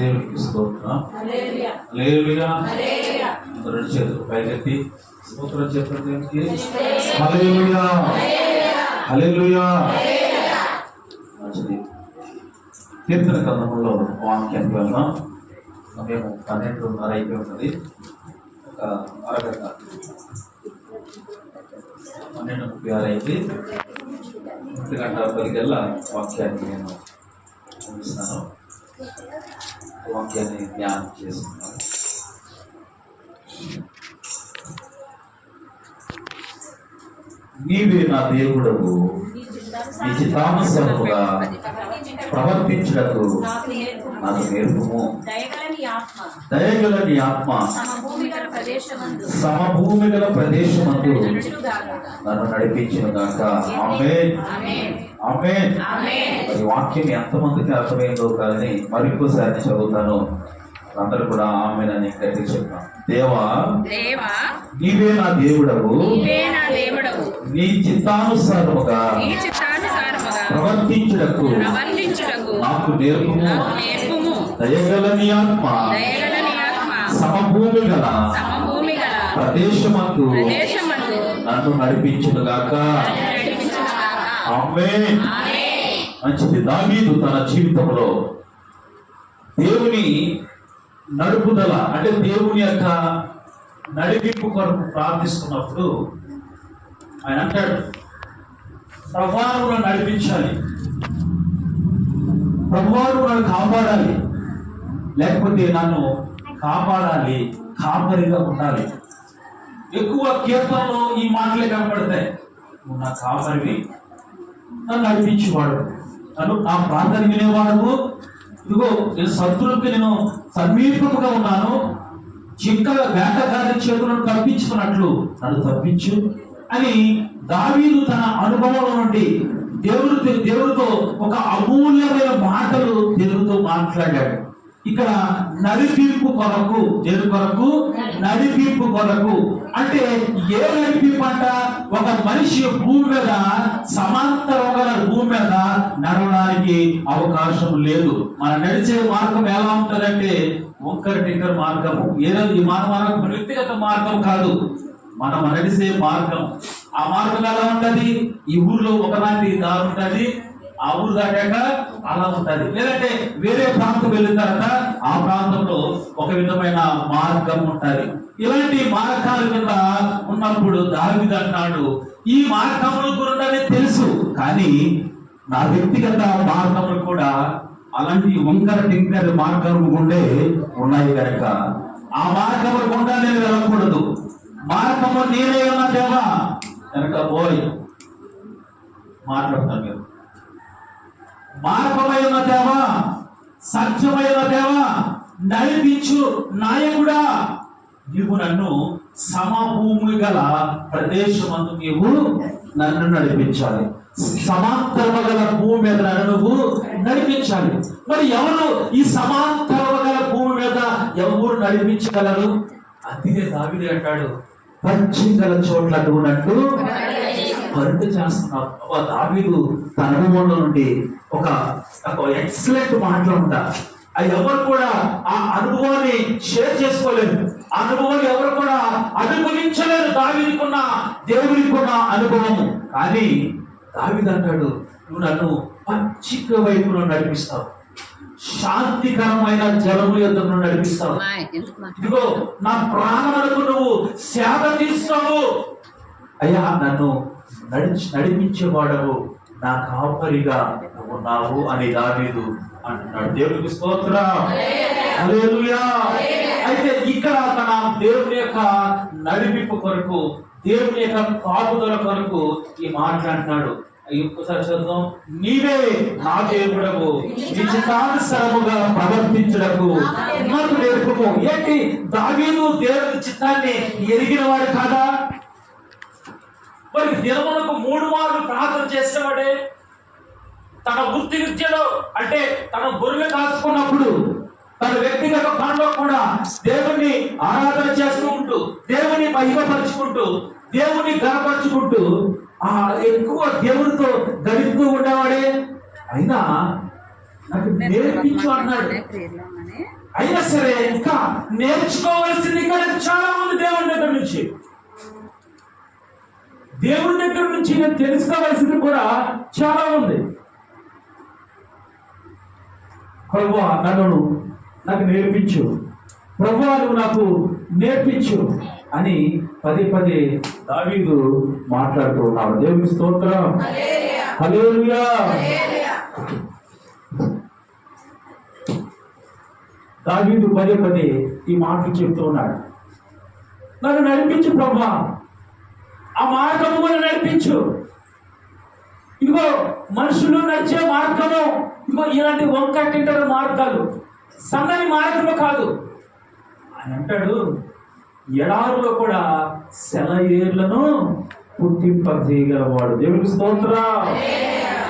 దేవునికి స్తోత్రం. హల్లెలూయా. రెండు చేతులు పైకెత్తి. స్తోత్రం చెప్పండి దేవునికి. మంచిది. కీర్తన గ్రంథంలో వాక్యానికి వెళ్దాం. సమయం పన్నెండున్నర అయిపోయి ఉన్నది ఒక అరగంట. పన్నెండు ముప్పై ఆరు అయింది. ఒంటి గంట పదికల్లా వాక్యాన్ని నేను వాక్యాన్ని ధ్యానం చేసుకున్నాం నీవే నా దేవుడవు. నీ చిత్తానుసరముగా ప్రవర్తించుటకు నాకు నేర్పము. దయగల నీ ఆత్మ సమభూమి గల ప్రదేశమందు సమభూమి నన్ను నడిపించిన గాక. ఆమె ఆమె. మరి వాక్యం ఎంతమందికి అర్థమైందో కానీ మరింకోసారి చదువుతాను. అందరూ కూడా ఆమెనని గట్టి చెప్తాం దేవా దేవా నీవే నా దేవుడవు. నా చిత్తానుసారముగా ప్రవర్తించుటకు నాకు నేర్పుము. నాకు నేర్పుము. దయగల నీ ఆత్మ సమభూమి గల ప్రదేశమందు నన్ను నడిపించుగాక. మంచిది. దావీదు తన జీవితంలో దేవుని నడుపుదల అంటే దేవుని యొక్క నడిపింపు కొరకు ప్రార్థిస్తున్నప్పుడు ఆయన అంటాడు ప్రభావంలో నడిపించాలి. ప్రభువారు నన్ను కాపాడాలి. లేకపోతే నన్ను కాపాడాలి కాపరిగా ఉండాలి. ఎక్కువ కీర్తనలో ఈ మాటలే కనపడతాయి. నువ్వు నా కాపరివి. నన్ను నడిపించేవాడు. నన్ను ఆ ప్రార్థన వినేవాడు ఇదిగో నేను శత్రువుకి నేను సమీపముగా ఉన్నాను. జింకల వేటగారి చేతులను తప్పించుకున్నట్లు నన్ను తప్పించు అని దావీదు తన అనుభవం నుండి దేవుడితో దేవుడితో ఒక అమూల్యమైన మాటలు దేవుడితో మాట్లాడాడు. ఇక్కడ నడిపింపు కొరకు దేని కొరకు? నడిపింపు కొరకు. అంటే ఏ నడిపింపు అంట ఒక మనిషి భూమి మీద సమాంతరం భూమి మీద నడవడానికి అవకాశం లేదు. మన నడిచే మార్గం ఎలా ఉంటుందంటే ఒక్కరి టిక్కర్ మార్గం. ఏదో ఈ మార్గం మార్గం వ్యక్తిగత మార్గం కాదు. మనం నడిచే మార్గం. ఆ మార్గం ఎలా ఉంటుంది? ఈ ఊర్లో ఒకలాంటి దారి ఉంటుంది. ఆ ఊరు దాటాక అలా ఉంటది. లేదంటే వేరే ప్రాంతం వెళ్ళిన తర్వాత ఆ ప్రాంతంలో ఒక విధమైన మార్గం ఉంటది. ఇలాంటి మార్గాల కింద ఉన్నప్పుడు దావిది అన్నాడు ఈ మార్గముల గురించి తెలుసు కానీ నా వ్యక్తిగత మార్గములు కూడా అలాంటి వంకర టింకర మార్గము గుండే ఉన్నాయి కనుక ఆ మార్గములు గుండా నేను వెళ్ళకూడదు. మార్గము నేనే ఉన్నా దేవా? కనుక పోయి మాట్లాడతాను మీరు. మార్గమైన దేవా సత్యమైన దేవా నడిపించు నాయకుడా. నీవు నన్ను సమభూమి గల ప్రదేశమందు నీవు నన్ను నడిపించాలి. సమాంతరమ గల భూమి మీద నన్ను నువ్వు నడిపించాలి. మరి ఎవరు ఈ సమాంతరమ గల భూమి మీద ఎవరు నడిపించగలరు? అందుకే దావిది అంటాడు. పంచింగల చోట్ల ఉన్నట్టు పరుగు చేస్తున్నావు అబ్బా, దావీదు తన అనుభవంలో నుండి ఒక ఒక ఎక్సలెంట్ మాటలు ఉంటా. ఆ ఎవరు కూడా ఆ అనుభవాన్ని షేర్ చేసుకోలేరు. ఆ అనుభవాన్ని ఎవరు కూడా అనుభవించలేరు. దావీదికున్న దేవుడికున్న అనుభవము. కానీ దావీదు అంటాడు నువ్వు నన్ను పచ్చిక వైపును నడిపిస్తావు. శాంతికరమైన జలము యొద్దకు నడిపిస్తావు. ఇదిగో నా ప్రాణములకు నువ్వు సేవ తీస్తావు అయ్యా నన్ను నడిచి నడిపించేవాడవు. నా కాపరిగా ఉన్నావు అని దావీదు అంటున్నాడు. దేవునికి స్తోత్రం. అయితే ఇక్కడ తన దేవుని యొక్క నడిపింపు కొరకు దేవుని యొక్క కాపుదల కొరకు ఈ మాట్లాడుతున్నాడు ఇంకోసారి చదువు నీవే నా దేవుడవు. చిత్తానుసరముగా ప్రవర్తించడకు నాకు నేర్పుము. ఏంటి? దావీదు దేవుని చిత్తాన్ని ఎరిగిన వాడు కాదా? మరి దినమునకు మూడు మార్లు ప్రార్థన చేసేవాడే? తన వృత్తి విద్యలో అంటే తన గొర్రెలు కాచుకున్నప్పుడు తన వ్యక్తిగత పనిలో కూడా దేవుణ్ణి ఆరాధన చేస్తూ ఉంటూ దేవుని మహిమపరుచుకుంటూ దేవుని గనపరుచుకుంటూ ఆ ఎక్కువ దేవునితో గడుపుతూ ఉండేవాడే? అయినా నాకు నేర్పించు అన్నాడు. అయినా సరే ఇంకా నేర్చుకోవాల్సింది ఇంకా చాలా ఉంది దేవుని దగ్గర నుంచి. దేవుని దగ్గర నుంచి నేను తెలుసుకోవాల్సింది కూడా చాలా ఉంది. ప్రభు నన్ను నాకు నేర్పించు. ప్రభు నువ్వు నాకు నేర్పించు అని పదే పదే దావీదు మాట్లాడుతూ ఉన్నాడు. దేవుని స్తోత్రం. హల్లెలూయా. దావీదు పదే పదే ఈ మాటలు చెప్తూ ఉన్నాడు. నన్ను నడిపించు ప్రభా. ఆ మార్గము నడిపించు. ఇదిగో మనుషులు నడిచే మార్గము ఇదిగో ఇలాంటి వంక మార్గాలు. సన్నని మార్గము కాదు. అని అంటాడు ఎడారులో కూడా సెలయేర్లను పుట్టింపజేయగలవాడు. దేవుడికి స్తోత్ర.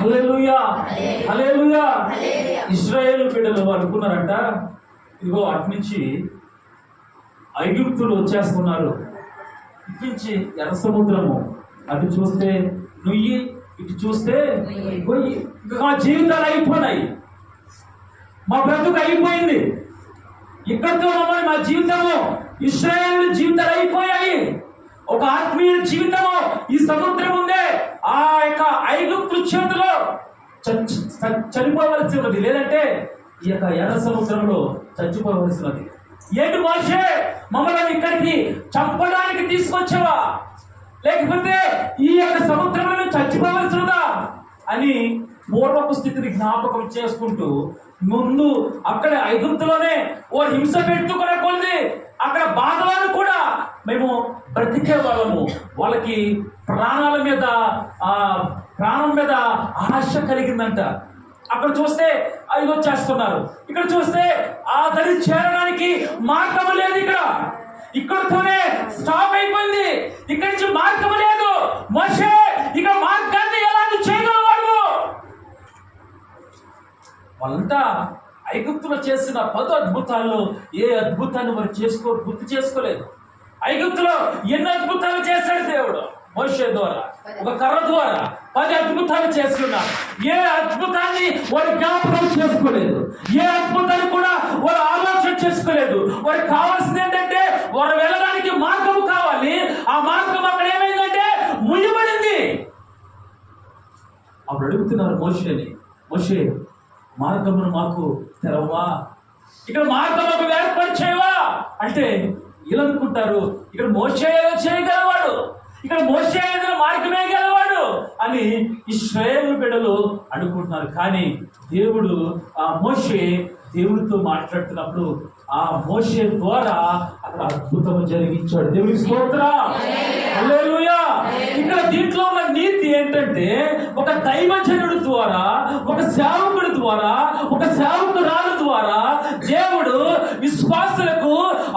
హల్లెలూయా. హల్లెలూయా. ఇస్రాయేల్ బిడ్డలు అనుకున్నారంట ఇదిగో అటు నుంచి ఐగుప్తులు వచ్చేస్తున్నారు. ఇటు నుంచి ఎర్ర సముద్రము అటు చూస్తే నుయ్యి ఇటు చూస్తే ఇక మా జీవితాలు అయిపోయినాయి. మా బ్రతుకు అయిపోయింది. ఇక్కడితో మమ్మల్ని మా జీవితము ఇస్రాయేల్ జీవితాలు అయిపోయాయి. ఒక ఆత్మీయ జీవితము ఈ సముద్రం ఉందే ఆ యొక్క ఐగుప్తు చేతిలో చ- చ- చనిపోవలసి ఉన్నది లేదంటే ఈ యొక్క ఎర్ర సముద్రంలో చచ్చిపోవలసి ఉన్నది ఏంటి మోషే? మమ్మల్ని ఇక్కడికి చంపడానికి తీసుకొచ్చావా? లేకపోతే ఈ యొక్క సముద్రంలో చచ్చిపోవలసిందా అని పూర్వపు స్థితిని జ్ఞాపకం చేసుకుంటూ ముందు అక్కడ ఐగుప్తులోనే ఓ హింస పెట్టుకునే కొలిది. అక్కడ బాధలను కూడా మేము బ్రతికే వాళ్ళము. వాళ్ళకి ప్రాణాల మీద ఆ ప్రాణం మీద ఆశ కలిగిందంట. అక్కడ చూస్తే ఐదు వచ్చేస్తున్నారు ఇక్కడ చూస్తే ఆ దరి చేరడానికి మార్గం లేదు ఇక్కడ. ఇక్కడతోనే స్టాప్ అయిపోయింది. ఇక్కడి నుంచి మార్గం లేదు. మషే ఇక మార్గాన్ని ఎలా చేయగలవాడు వాళ్ళంతా ఐగుప్తులో చేసిన పదు అద్భుతాల్లో ఏ అద్భుతాన్ని మరి చేసుకో గుర్తు చేసుకోలేదు. ఐగుప్తులో ఎన్ని అద్భుతాలు చేశాడు దేవుడు. మోషే ద్వారా ఒక కర్ర ద్వారా పది అద్భుతాలు చేసుకున్నారు ఏ అద్భుతాన్ని వారు జ్ఞాపకం చేసుకోలేదు. ఏ అద్భుతాన్ని కూడా వారు ఆలోచన చేసుకోలేదు. వారికి కావాల్సింది ఏంటంటే వారు వెళ్ళడానికి మార్గం కావాలి. ఆ మార్గం అక్కడ ఏమైందంటే ముయ్యబడింది అప్పుడు అడుగుతున్నారు మోషేని మోషే మార్గమును మాకు తెరవా? ఇక్కడ మార్గం మాకు ఏర్పరిచేవా అంటే ఇలా అనుకుంటారు. ఇక్కడ మోసే చేయగలవాడు. ఇక్కడ మోసే ఏదో మార్గమే గలవాడు అని ఇస్రాయేల్ బిడ్డలు అనుకుంటున్నారు. కానీ దేవుడు ఆ మోసే దేవుడితో మాట్లాడుతున్నప్పుడు ఆ మోసే ద్వారా అక్కడ అద్భుతం జరిగించాడు. దేవుడి స్తోత్ర. ఇక్కడ దీంట్లో ఉన్న నీతి ఏంటంటే ఒక దైవజనుడు ద్వారా ఒక సేవకుడి ద్వారా ఒక సేవకురాలు ద్వారా దేవుడు విశ్వాసులకు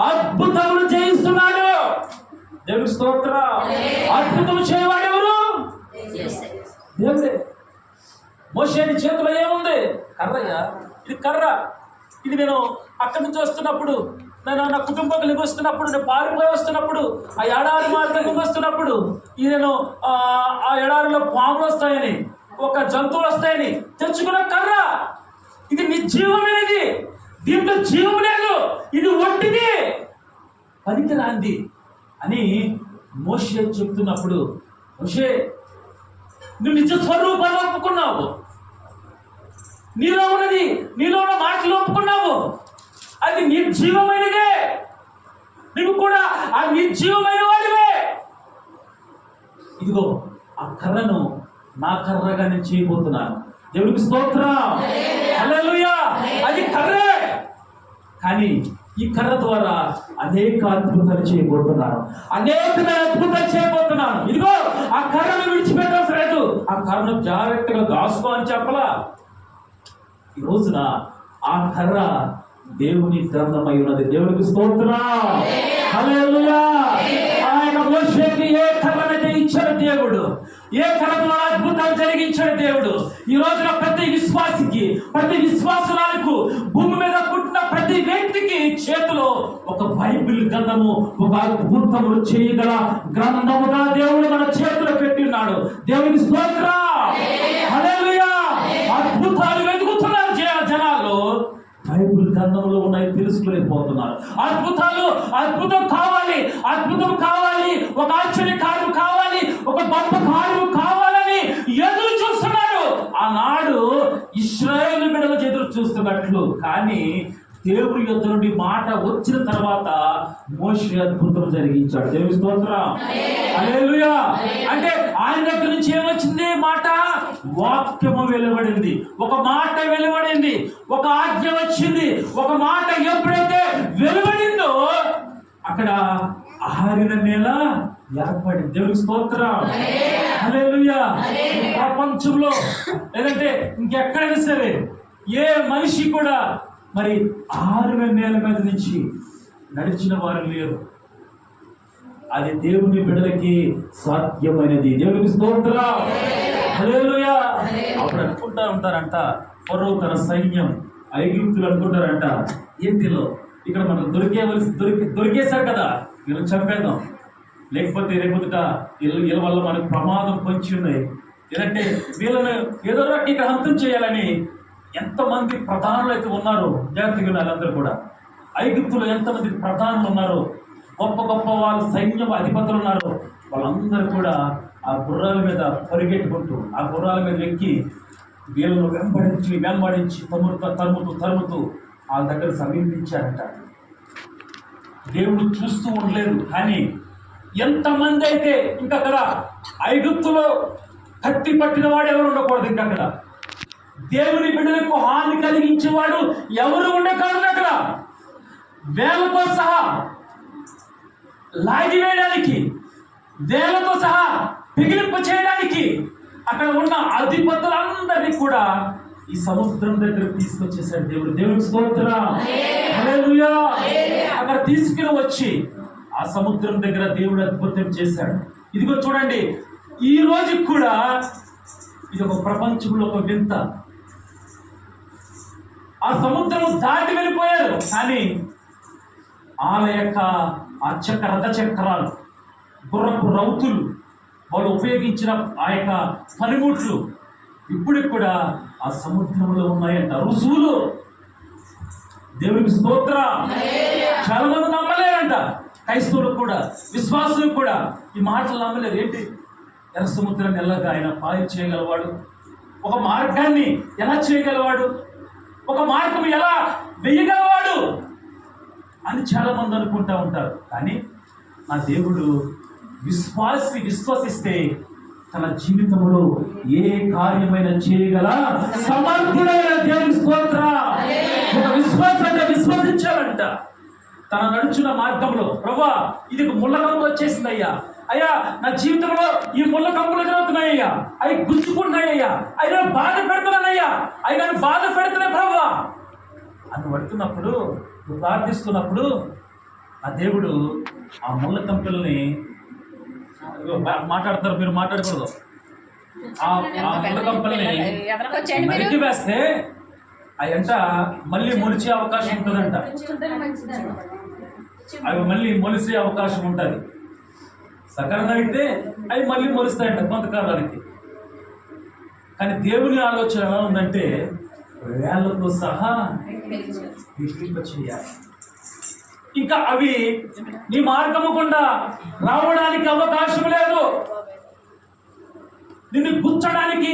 అద్భుతములు చేయిస్తున్నాడు. దేవుని స్తోత్ర. అద్భుతం చేయవాడు ఎవరు? దేవుడే. మోషేని చేతిలో ఏముంది? కర్రయ్యా ఇది కర్ర. ఇది నేను అక్కడి నుంచి వస్తున్నప్పుడు నేను నా కుటుంబం వస్తున్నప్పుడు నేను పారిపోయి వస్తున్నప్పుడు ఆ ఎడారి మార్గం వస్తున్నప్పుడు ఇది నేను ఆ ఎడారిలో పాములు వస్తాయని ఒక జంతువులు వస్తాయని తెచ్చుకున్న కర్ర. ఇది నీ జీవమైనది. దీంట్లో జీవం లేదు. ఇది ఒట్టిది పనికిరాంది అని మోషే చెప్తున్నప్పుడు మోషే నువ్వు నిజ స్వరూపాన్ని ఒప్పుకున్నావు. నీలో ఉన్నది నీలో ఉన్న మాటలు ఒప్పుకున్నావు. అది నిర్జీవమైనదే నువ్వు కూడా ఆ నిర్జీవమైన వాడివే. ఇదిగో ఆ కర్రను నా కర్రగా నేను చేయబోతున్నాను. దేవుడికి స్తోత్రం. అది కర్రే. కానీ ఈ కర్ర ద్వారా అనేక అద్భుతాలు చేయబోతున్నాను అనేకమైన అద్భుతాలు చేయబోతున్నాను ఇదిగో ఆ కర్రను విడిచిపెట్టాల్సి లేదు ఆ కర్రను జాగ్రత్తగా దాసుకో అని చెప్పలా. ఈ రోజున ఆ కర్ర దేవుని గ్రంథమై ఉన్నది. దేవునికి స్తోత్రం. ఆయన మోషేకి ఏ కర్రనైతే ఇచ్చాడు దేవుడు ఏ కర్ర ద్వారా అద్భుతాలు జరిగించాడు దేవుడు ఈ రోజున ప్రతి విశ్వాసికి ప్రతి విశ్వాసురాలకు భూమి మీద పుట్టిన ప్రతి వ్యక్తికి చేతిలో ఒక బైబిల్ గ్రంథము ఒక అద్భుతములు చేయగల గ్రంథముగా దేవుడు మన చేతిలో పెట్టినాడు దేవుని స్తోత్ర. అద్భుతాలు వెతుకుతున్నారు జ- జనాలు బైబిల్ గ్రంథంలో ఉన్నాయి తెలుసుకోలేకపోతున్నారు అద్భుతాలు అద్భుతం కావాలి అద్భుతం కావాలి ఒక ఆశ్చర్య కార్యం కావాలి ఒక గొప్ప కార్యం కావాలని ఎదురు చూస్తున్నారు ఆనాడు ఇస్రాయేల్ బిడ్డలు ఎదురు చూస్తున్నట్లు. కానీ దేవుడి యొద్ద నుండి మాట వచ్చిన తర్వాత మోషే అద్భుతం జరిగించాడు. దేవుని స్తోత్రం. హల్లెలూయా అంటే ఆయన దగ్గర నుంచి ఏమొచ్చింది? మాట వాక్యము వెలువడింది. ఒక మాట వెలువడింది. ఒక ఆజ్ఞ వచ్చింది. ఒక మాట ఎప్పుడైతే వెలువడిందో అక్కడ ఆరిన నేల ఏర్పడింది. దేవునికి స్తోత్రం. ప్రపంచంలో లేదంటే ఇంకెక్కడైనా సరే ఏ మనిషి కూడా మరి ఆరు నేల మీద నుంచి నడిచిన వారు లేరు. అది దేవుని బిడ్డలకి సాధ్యమైనది. దేవునికి స్తోత్రం. అప్పుడు అనుకుంటా ఉంటారంట ఫరో తన సైన్యం ఐగుప్తులు అనుకుంటారంట ఏంటిలో? ఇక్కడ మనం దొరికేవలసి దొరికి దొరికేశారు కదా వీళ్ళని చంపేద్దాం. లేకపోతే రేపొద్దుట వీళ్ళ వీళ్ళ వల్ల మనకు ప్రమాదం పొంచి ఉన్నాయి. ఏంటంటే వీళ్ళని ఏదో రకంగా ఇక్కడ హంతం చేయాలని ఎంతమంది ప్రధానులు అయితే ఉన్నారో జాగ్రత్తగా వాళ్ళందరూ కూడా. ఐగుప్తులో ఎంతమంది ప్రధానులు ఉన్నారో గొప్ప గొప్ప వాళ్ళ సైన్యం అధిపతులు ఉన్నారు వాళ్ళందరూ కూడా ఆ గుర్రాల మీద పరిగెట్టుకుంటూ ఆ గుర్రాల మీద ఎక్కి వీళ్ళను వెంబడించి వెంబడించి తరుముతూ తరుముతూ తరుముతూ వాళ్ళ దగ్గర సమీపించారంట. దేవుడు చూస్తూ ఉండలేదు కానీ ఎంతమంది అయితే ఇంకా అక్కడ ఐగుప్తులో కత్తి పట్టిన వాడు ఎవరు ఉండకూడదు ఇంకా అక్కడ దేవుని బిడ్డలకు హాని కలిగించేవాడు ఎవరు ఉండకూడదు అక్కడ? వేలతో సహా లాగివేయడానికి వేలతో సహా పిగిలింపు చేయడానికి అక్కడ ఉన్న అధిపతులందరినీ కూడా ఈ సముద్రం దగ్గర తీసుకొచ్చేసాడు దేవుడు. దేవుడికి స్తోత్రం. అక్కడ తీసుకుని వచ్చి ఆ సముద్రం దగ్గర దేవుడు అద్భుతం చేశాడు. ఇదిగో చూడండి ఈ రోజు కూడా ఇది ఒక ప్రపంచంలో ఒక వింత. ఆ సముద్రం దాటి వెళ్ళిపోయారు. కానీ ఆమె యొక్క ఆ చక్ర రథ చక్రాలు గుర్రపు రౌతులు వాళ్ళు ఉపయోగించిన ఆ యొక్క పనిముట్లు ఇప్పటికి కూడా ఆ సముద్రంలో ఉన్నాయంట. రుజువులు. దేవునికి స్తోత్ర. చాలా మంది నమ్మలేరంట. క్రైస్తవులకు కూడా విశ్వాసులకు కూడా ఈ మాటలు నమ్మలేరు. ఏంటి? ఎర్ర సముద్రం ఎలాగా ఆయన పాయి చేయగలవాడు. ఒక మార్గాన్ని ఎలా చేయగలవాడు? ఒక మార్గం ఎలా? వెయ్యగలవాడు అని చాలా మంది అనుకుంటా ఉంటారు. కానీ నా దేవుడు విశ్వాసి విశ్వసిస్తే తన జీవితంలో ఏ కార్యమైన చేయగల సమర్థుడైన దేవుని స్తోత్ర. ఒక విశ్వాసంగా విశ్వసించాలంట. తన నడుచున్న మార్గంలో ప్రభా ఇది ముళ్ళకంగా వచ్చేసిందయ్యా. అయ్యా నా జీవితంలో ఈ ముళ్ళ కంపులు ఎదురవుతున్నాయ్యా. అవి గుచ్చుకుంటున్నాయ్యా. అవి నేను బాధ పెడుతున్నానయ్యా. అవి నన్ను బాధ పెడుతున్నాయి ప్రభా. అని పడుతున్నప్పుడు నువ్వు ప్రార్థిస్తున్నప్పుడు ఆ దేవుడు ఆ ముళ్ళ కంపెల్ని మాట్లాడతారు మీరు మాట్లాడకూడదు. ఆ ముళ్ళ కంపెల్ని నరికి వేస్తే అయంట మళ్ళీ మొలిచే అవకాశం ఉంటుందంట. అవి మళ్ళీ మొలిసే అవకాశం ఉంటుంది. సకలం అయితే అవి మళ్ళీ మొలుస్తాయంట కొంతకాలానికి. కానీ దేవుని ఆలోచన ఎలా ఉందంటే వేళ్ళతో సహా విడిపింప చేయాలి ఇంకా అవి నీ మార్గము గుండా రావడానికి అవకాశం లేదు. నిన్ను గుచ్చడానికి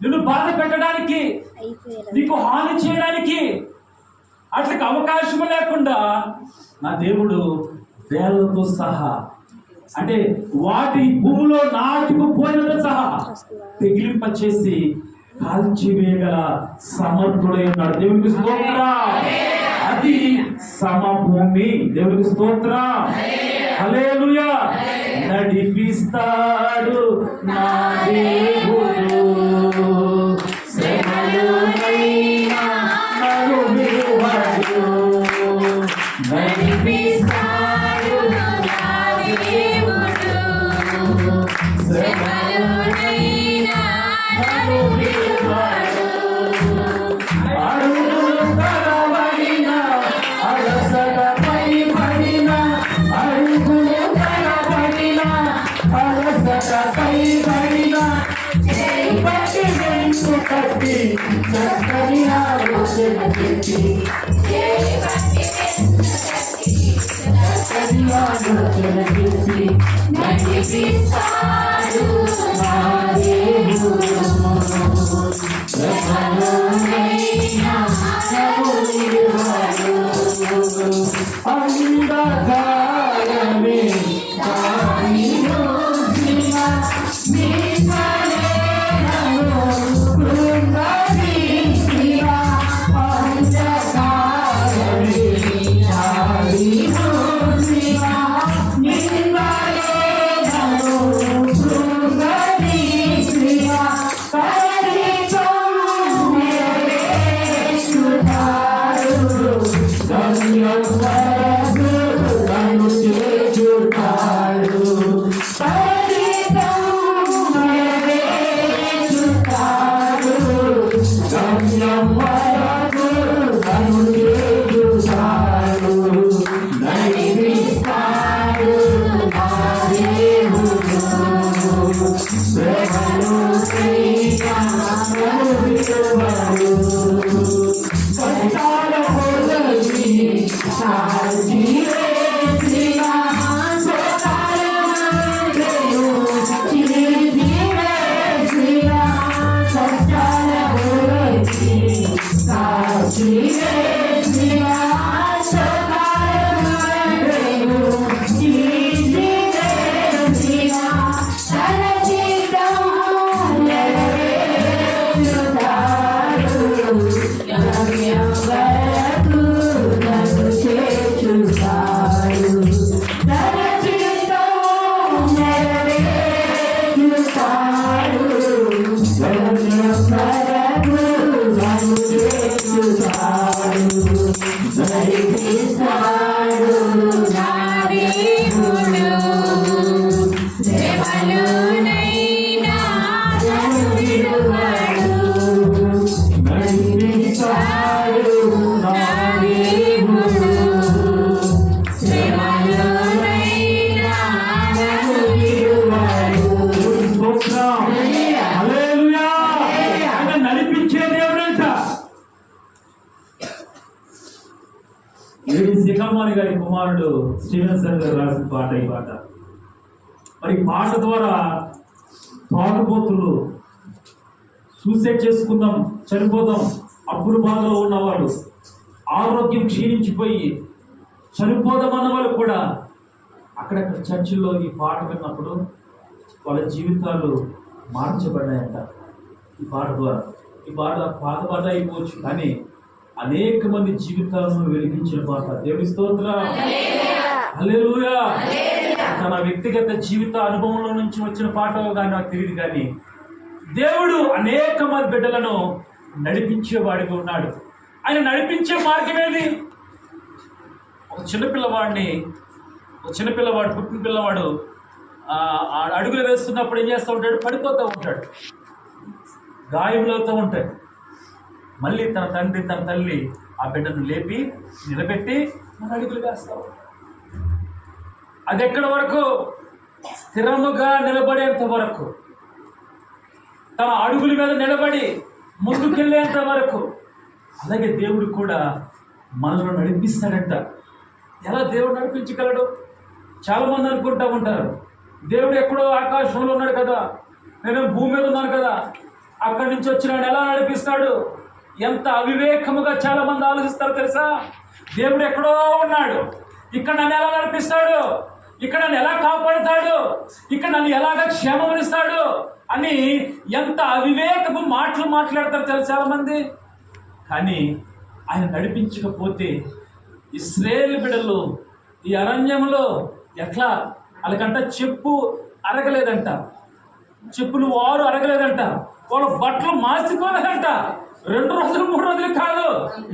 నిన్ను బాధ పెట్టడానికి నీకు హాని చేయడానికి అట్లకి అవకాశం లేకుండా నా దేవుడు వేళ్ళతో సహా అంటే వాటి భూమిలో నాటుకుపోయినతో సహా తెగిలింప చేసి కాల్చివేయగల సమర్థుడై ఉన్నాడు. దేవునికి స్తోత్ర. అది సమభూమి. దేవునికి స్తోత్ర. హల్లెలూయా. నడిపిస్తాడు నా దేవుడు. నడిపిస్తాడు నా సూసైడ్ చేసుకుందాం చనిపోదాం అప్పుడు బాధలో ఉన్నవాడు ఆరోగ్యం క్షీణించిపోయి చనిపోదాం అన్నవాళ్ళు కూడా అక్కడక్కడ చర్చిల్లో ఈ పాట విన్నప్పుడు వాళ్ళ జీవితాలు మార్చబడ్డాయంట. ఈ పాట ద్వారా. ఈ పాట పాత పాట అయిపోవచ్చు కానీ అనేక మంది జీవితాలను వెలిగించిన పాట. దేవుని స్తోత్రం. తన వ్యక్తిగత జీవిత అనుభవంలో నుంచి వచ్చిన పాట కానీ నాకు తెలియదు కానీ దేవుడు అనేక మంది బిడ్డలను నడిపించేవాడిగా ఉన్నాడు. ఆయన నడిపించే మార్గం ఏది? ఒక చిన్నపిల్లవాడిని ఒక చిన్నపిల్లవాడు పుట్టిన పిల్లవాడు అడుగులు వేస్తున్నప్పుడు ఏం చేస్తూ ఉంటాడు? పడిపోతూ ఉంటాడు. గాయములవుతూ ఉంటాడు మళ్ళీ తన తండ్రి తన తల్లి ఆ బిడ్డను లేపి నిలబెట్టి మన అడుగులు వేస్తావు అది ఎక్కడి వరకు? స్థిరముగా నిలబడేంత వరకు. తన అడుగుల మీద నిలబడి ముందుకెళ్ళేంత వరకు అలాగే దేవుడు కూడా మనల్ని నడిపిస్తాడంట. ఎలా దేవుడు నడిపించగలడు? చాలామంది అనుకుంటూ అనుకుంటా ఉంటారు. దేవుడు ఎక్కడో ఆకాశంలో ఉన్నాడు కదా నేను భూమి మీద ఉన్నాను కదా అక్కడి నుంచి వచ్చినాడు ఎలా నడిపిస్తాడు? ఎంత అవివేకముగా చాలామంది ఆలోచిస్తారు తెలుసా? దేవుడు ఎక్కడో ఉన్నాడు. ఇక్కడ నన్ను ఎలా నడిపిస్తాడు? ఇక్కడ నన్ను ఎలా కాపాడుతాడు? ఇక్కడ నన్ను ఎలాగ క్షేమమనిస్తాడు అని ఎంత అవివేకపు మాటలు మాట్లాడతారు చాలా మంది. కానీ ఆయన నడిపించకపోతే ఇస్రాయేల్ బిడలు ఈ అరణ్యంలో ఎట్లా వాళ్ళకంట చెప్పు అరగలేదంట. చెప్పులు వారు అరగలేదంట. వాళ్ళ బట్టలు మార్చుకోలేదంట. రెండు రోజులు మూడు రోజులు కాదు.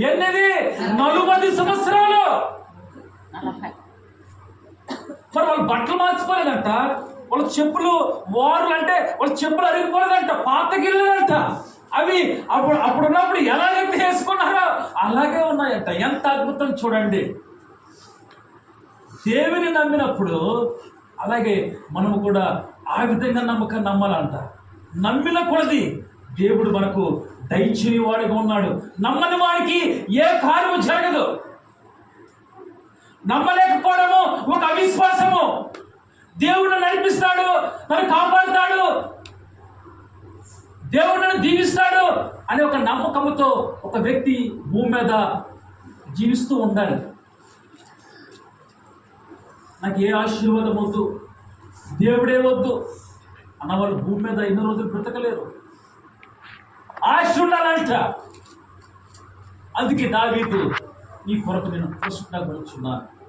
ఎనిమిది నలుబది సంవత్సరాలు. మరి వాళ్ళు బట్టలు మార్చుకోలేదంట. వాళ్ళ చెప్పులు వారులు అంటే వాళ్ళ చెప్పులు అరిగిపోలేదంట పాత అవి అప్పుడు అప్పుడున్నప్పుడు ఎలా ఎలాగైతే వేసుకున్నారో అలాగే ఉన్నాయంట. ఎంత అద్భుతం చూడండి. దేవుని నమ్మినప్పుడు అలాగే మనము కూడా ఆ విధంగా నమ్మకం నమ్మాలంట. నమ్మిన కొలది దేవుడు మనకు దయచేయవాడిగా ఉన్నాడు. నమ్మని వాడికి ఏ కార్యము జరగదు. నమ్మలేకపోవడము ఒక అవిశ్వాసము. దేవుడు నడిపిస్తాడు మరి కాపాడుతాడు. దేవుడు నన్ను దీవిస్తాడు అనే ఒక నమ్మకంతో ఒక వ్యక్తి భూమి మీద జీవిస్తూ ఉండాలి. నాకు ఏ ఆశీర్వాదం వద్దు? దేవుడే వద్దు. అన్న వాళ్ళు భూమి మీద ఎన్నో రోజులు బ్రతకలేరు. ఆశ ఉండాలంట. అందుకే దావీదు నీ కొరకు నేను ప్రశ్నపడుచున్నాను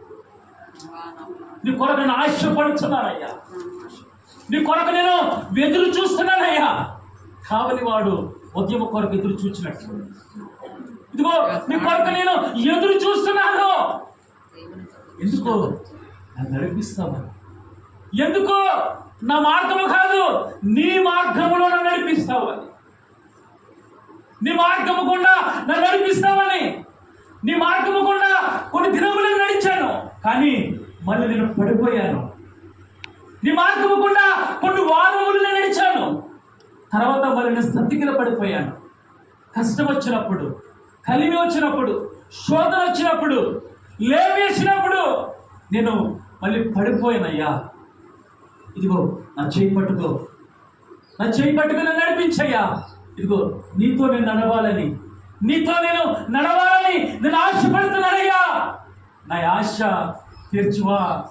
నీ కొరకు నేను ఆశపడుచున్నానయ్యా నీ కొరకు నేను ఎదురు చూస్తున్నానయ్యా. కావలి వాడు ఉద్యమ కొరకు ఎదురు చూచినట్లు ఇదిగో నీ కొరకు నేను ఎదురు చూస్తున్నాను. ఎందుకో? నన్ను ఎందుకో? నా మార్గము కాదు నీ మార్గములో నన్ను నడిపిస్తావని. నీ మార్గము గుండా నన్ను నడిపిస్తావని. నీ మార్గము గుండా కొన్ని దినములు నడిచాను. కానీ మళ్ళీ నేను పడిపోయాను. నీ మార్గము గుండా కొన్ని వారములు నేను నడిచాను. తర్వాత మళ్ళీ నేను స్థితికిల పడిపోయాను. కష్టం వచ్చినప్పుడు కలిమి వచ్చినప్పుడు శోధన వచ్చినప్పుడు లేవేసినప్పుడు నేను మళ్ళీ పడిపోయానయ్యా. ఇదిగో నా చేయి పట్టుకో. నా చేయి పట్టుకుని నన్ను నడిపించయ్యా. ఇదిగో నీతో నేను నడవాలని నీతో నేను నడవాలని నేను ఆశపడుతున్నానయ్యా. నా ఆశ తీర్చువా?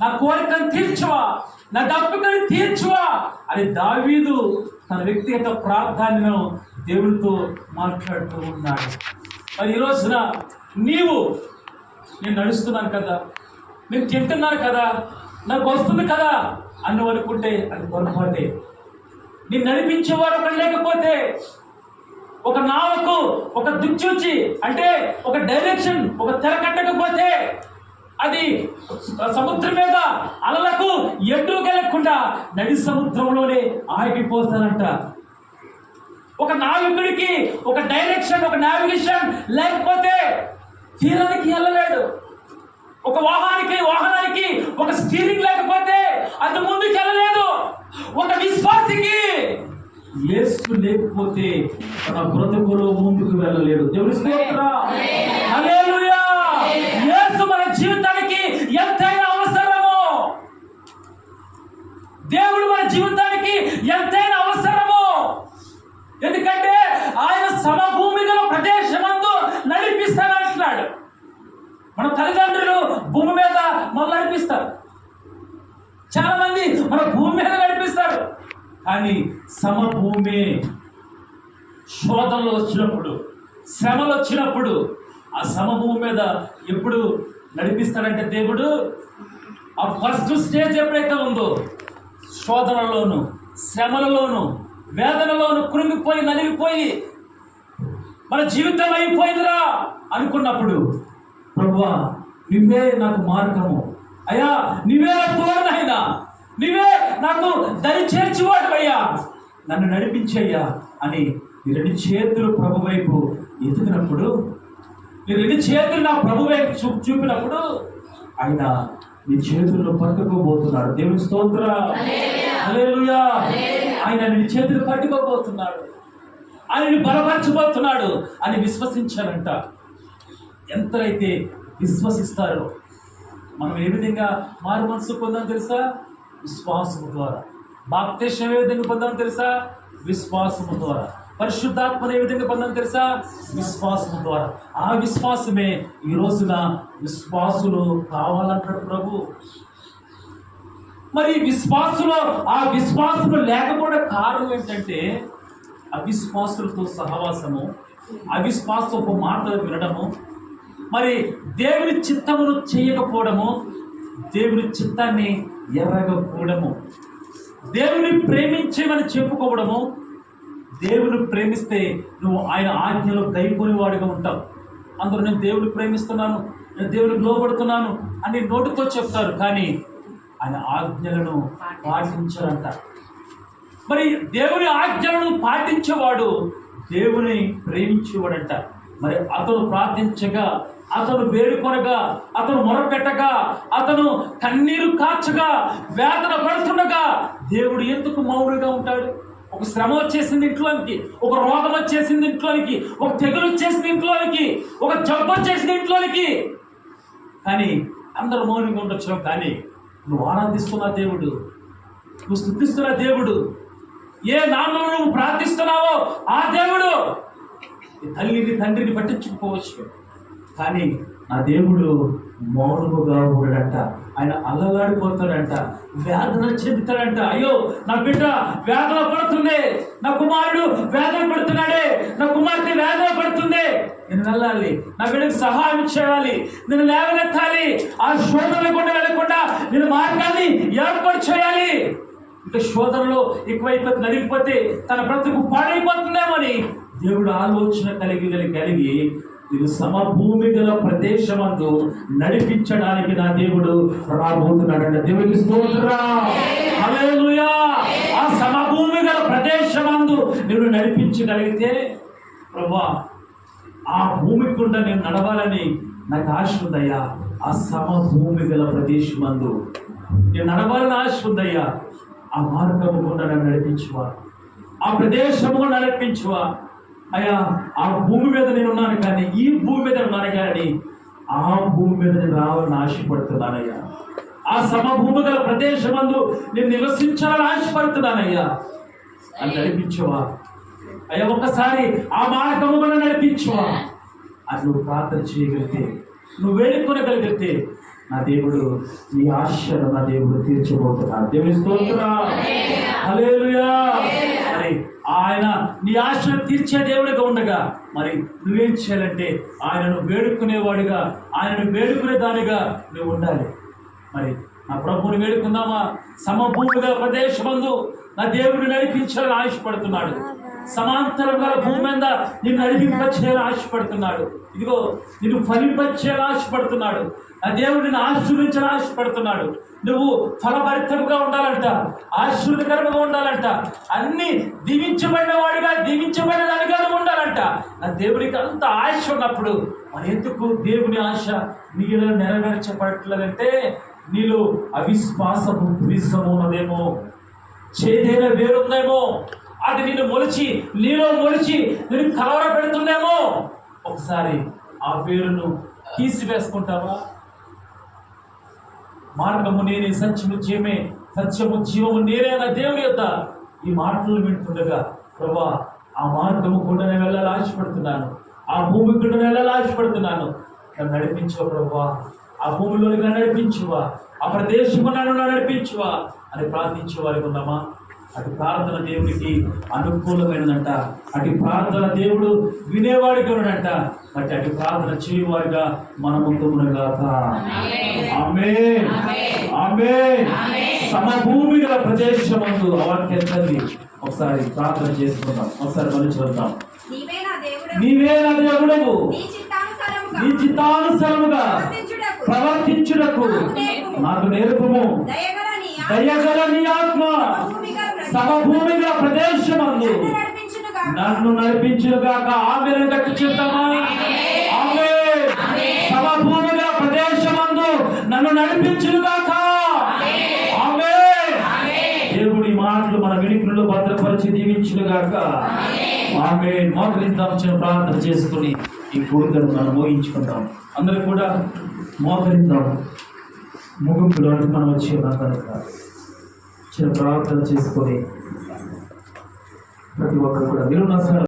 నా కోరికను తీర్చువా? నా దప్పికను తీర్చువా? అని దావీదు తన వ్యక్తిగత ప్రార్థనను దేవుడితో మాట్లాడుతూ ఉన్నాడు. మరి ఈ రోజున నీవు నేను నడుస్తున్నాను కదా నేను తింటున్నాను కదా నాకు వస్తుంది కదా అని అనుకుంటే అది పొరపాటే. నేను నడిపించేవాడు ఒకటి లేకపోతే ఒక నావకు ఒక దిక్చూచి అంటే ఒక డైరెక్షన్ ఒక తెర కట్టకపోతే అది సముద్రం మీద అలలకు ఎటుకెళ్ళకుండా నడి సముద్రంలోనే ఆగిపోతానంట ఒక నావికుడికి ఒక డైరెక్షన్ ఒక నావిగేషన్ లేకపోతే తీరానికి వెళ్ళలేడు. ఒక వాహనానికి వాహనానికి ఒక స్టీరింగ్ లేకపోతే అది ముందుకు వెళ్ళలేదు. ఒక విశ్వాసికి యేసు లేకపోతే మన బ్రతుకులో ముందుకు వెళ్ళలేడు. హల్లెలూయా. యేసు మన జీవితానికి ఎంతైనా అవసరము. దేవుడు మన జీవితానికి ఎంతైనా అవసరము. ఎందుకంటే ఆయన సమభూమి గల ప్రదేశమందు నడిపిస్తానంటున్నాడు మన తల్లిదండ్రులు భూమి మీద మళ్ళీ నడిపిస్తారు. చాలా మంది మన భూమి మీద నడిపిస్తారు. కానీ సమభూమి శోధనలు వచ్చినప్పుడు శ్రమలు వచ్చినప్పుడు ఆ సమభూమి మీద ఎప్పుడు నడిపిస్తాడంటే దేవుడు ఆ ఫస్ట్ స్టేజ్ ఎప్పుడైతే ఉందో శోధనలోను శ్రమలలోను వేదనలోను కృంగిపోయి నలిగిపోయి మన జీవితం అయిపోయిందిరా అనుకున్నప్పుడు ప్రభువా నువ్వే నాకు మార్గము. అయ్యా నువ్వే నా తోడనైనా. నువ్వే నాకు దరి చేర్చివాడు అయ్యా. నన్ను నడిపించయ్యా అని రెండు చేతులు ప్రభు వైపు ఎదిగినప్పుడు ఈ రెండు చేతులు నా ప్రభు వైపు చూ చూపినప్పుడు ఆయన నీ చేతుల్లో పట్టుకోబోతున్నాడు. దేవుని స్తోత్ర. ఆయన నీ చేతులు పట్టుకోబోతున్నాడు. ఆయనని బలపరచబోతున్నాడు అని విశ్వసించారంట ఎంతైతే విశ్వసిస్తారో మనం ఏ విధంగా మారు మనసు పొందాం తెలుసా? విశ్వాసము ద్వారా. బాప్తేశం ఏ విధంగా పొందాం తెలుసా? విశ్వాసము ద్వారా. పరిశుద్ధాత్మను ఏ విధంగా పొందాం తెలుసా? విశ్వాసం ద్వారా. ఆ విశ్వాసమే ఈ రోజున విశ్వాసులు కావాలంటాడు ప్రభు. మరి విశ్వాసులో ఆ విశ్వాసులు లేకపోవడం కారణం ఏంటంటే అవిశ్వాసులతో సహవాసము అవిశ్వాసపు మాటలు వినడము మరి దేవుని చిత్తమును చేయకపోవడము దేవుని చిత్తాన్ని ఎరగకపోవడము దేవుని ప్రేమించేమని చెప్పుకోవడము దేవుని ప్రేమిస్తే నువ్వు ఆయన ఆజ్ఞలో గైపోని వాడిగా ఉంటావు. అందరూ నేను దేవుని ప్రేమిస్తున్నాను నేను దేవునికి లోబడుతున్నాను అని నోటితో చెప్తారు కానీ ఆయన ఆజ్ఞలను పాటించరంట. మరి దేవుని ఆజ్ఞలను పాటించేవాడు దేవుని ప్రేమించేవాడంట. మరి అతను ప్రార్థించగా అతను వేడుకొనగా అతను మొరపెట్టగా అతను కన్నీరు కాచగా వేదన పడుతుండగా దేవుడు ఎందుకు మౌనంగా ఉంటాడు? ఒక శ్రమ వచ్చేసింది ఇంట్లోనికి ఒక రోగం వచ్చేసింది ఇంట్లోనికి ఒక తెగులు వచ్చేసింది ఇంట్లోనికి ఒక జబ్బు వచ్చేసింది ఇంట్లోనికి. కానీ అందరూ మౌనంగా ఉండొచ్చు కానీ నువ్వు ఆనందిస్తున్న దేవుడు నువ్వు స్థుతిస్తున్న దేవుడు ఏ నామం నువ్వు ప్రార్థిస్తున్నావో ఆ దేవుడు తల్లిని తండ్రిని పట్టించుకోవచ్చు కానీ నా దేవుడు మౌనముగా ఉండడంట. ఆయన అల్లలాడిపోతాడంట వేదన చెబుతాడంట. అయ్యో నా బిడ్డ వేదన పడుతుంది. నా కుమారుడు వేదన పడుతున్నాడే. నా కుమార్తె వేదన పడుతుంది. నేను వెళ్ళాలి. నా బిడ్డకు సహాయం చేయాలి. నేను లేవనెత్తాలి. ఆ శోధన లేకుండా వెళ్ళకుండా నేను మార్గాన్ని ఏర్పాటు చేయాలి. ఇంకా శోధనలో ఎక్కువైపోతే నలిగిపోతే తన బ్రతుకు పాడైపోతుందేమని దేవుడు ఆలోచన కలిగి కలిగి కలిగి ఇది సమభూమి గల ప్రదేశమందు నడిపించడానికి నా దేవుడు రాబోతున్నాడంట దేవుడికి స్తోత్రా. ఆ సమభూమి గల ప్రదేశమందు నువ్వు నడిపించగలిగితే ప్రభా ఆ భూమి గుండా నేను నడవాలని నాకు ఆశ ఉందయ్యా. ఆ సమభూమి గల ప్రదేశమందు నేను నడవాలని ఆశ ఉందయ్యా. ఆ మార్గము గుండా నన్ను నడిపించువా. ఆ ప్రదేశము నడిపించువా. అయ్యా ఆ భూమి మీద నేను ఉన్నాను కానీ ఈ భూమి మీద ఉన్నాను కానీ ఆ భూమి మీద నేను రావాలని ఆశపడుతున్నానయ్యా. ఆ సమభూమి గల ప్రదేశమందు నేను నివసించాలని ఆశపడుతున్నానయ్యా. అని నడిపించువా? అయ్యా ఒక్కసారి ఆ మార్గము కూడా నడిపించువా? అది నువ్వు ప్రార్థన చేయగలిగితే నువ్వు వేడుకొనగలిగితే నా దేవుడు నీ ఆశను నా దేవుడు తీర్చబోతున్నాడు. దేవుని స్తోత్రం. ఆయన నీ ఆశను తీర్చే దేవుడిగా ఉండగా మరి నువ్వేం చేయాలంటే ఆయనను వేడుకునేవాడిగా ఆయనను వేడుకునే దానిగా నువ్వు ఉండాలి. మరి నా ప్రభువుని వేడుకుందామా? సమభూమిగా ప్రదేశమందు నా దేవుడు నడిపించాలని ఆశపడుతున్నాడు. సమాంతరంగా భూమి మీద నిన్ను నడిపింపచేయాలని ఆశపడుతున్నాడు. ఇదిగో నిన్ను ఫలింపచేయాలని ఆశపడుతున్నాడు. ఆ దేవుడు నిన్ను ఆశీర్వించాలని ఆశపడుతున్నాడు. నువ్వు ఫలభరితంగా ఉండాలంట ఆశీర్వదకరంగా ఉండాలంట అన్ని దీవించబడిన వాడిగా దీవించబడిన దానిగా ఉండాలంట. నా దేవుడికి అంత ఆశ ఉన్నప్పుడు మరి ఎందుకు దేవుని ఆశ నీలో నెరవేర్చబడట్లేదంటే నీలో అవిశ్వాసము ద్వేషము ఉన్నదేమో చేదైన వేరుందేమో అది నిన్ను మొలిచి నీలో మొలిచి నేను కలవర పెడుతుందేమో? ఒకసారి ఆ పేరును తీసివేసుకుంటావా? మార్గము నేనే సత్యము జీవమే సత్యము జీవము నేనే అన్న దేవుని యొక్క ఈ మాటలు వింటుండగా ప్రభా ఆ మార్గము కూడా నేను వెళ్ళాలి ఆశపడుతున్నాను. ఆ భూమి కూడా వెళ్ళాలి ఆశపడుతున్నాను. నన్ను ప్రభా. ఆ భూమిలో నన్ను నడిపించువా ఆ ప్రదేశము నన్ను నడిపించువా అని ప్రార్థించే వారికి ఉన్నామా? అటు ప్రార్థన దేవుడికి అనుకూలమైనదంట. అటు ప్రార్థన దేవుడు వినేవాడికి ఉన్నాడంట బట్ అటు ప్రార్థన చేయవారిగా మన ముందుగాక ఆమె ఆమె సమభూమి గల ప్రదేశమందు వాక్యం చదివి ఒకసారి ప్రార్థన చేసుకుందాం. ఒకసారి మళ్ళీ చూద్దాం నీవే నా దేవుడు నా దేవుడవు నీ చిత్తానుసారముగా ప్రవర్తించుటకు. నాకు నేర్పము. దయగల నీ ఆత్మ. సమభూమిగా ప్రదేశమందు నన్ను నడిపించునుగా నన్ను నడిపించుగాక ఆమె గట్టి చెప్తామా? ఆమె సమభూమిగా ప్రదేశమందు నన్ను నడిపించుగాక ఆమె దేవుడి మాటలు మన వినికుల్లో భద్రపరిచి దీవించుగాక ఆమె మోకరిద్దాం చిన్న ప్రార్థన చేసుకుని ఈ కోరికను మనం మోగించుకుందాం అందరూ కూడా మోకరిద్దాం. ముగింపులో మనం వచ్చి ఉన్నాం కనుక చిన్న ప్రార్థన చేసుకొని ప్రతి ఒక్కరు కూడా మీరు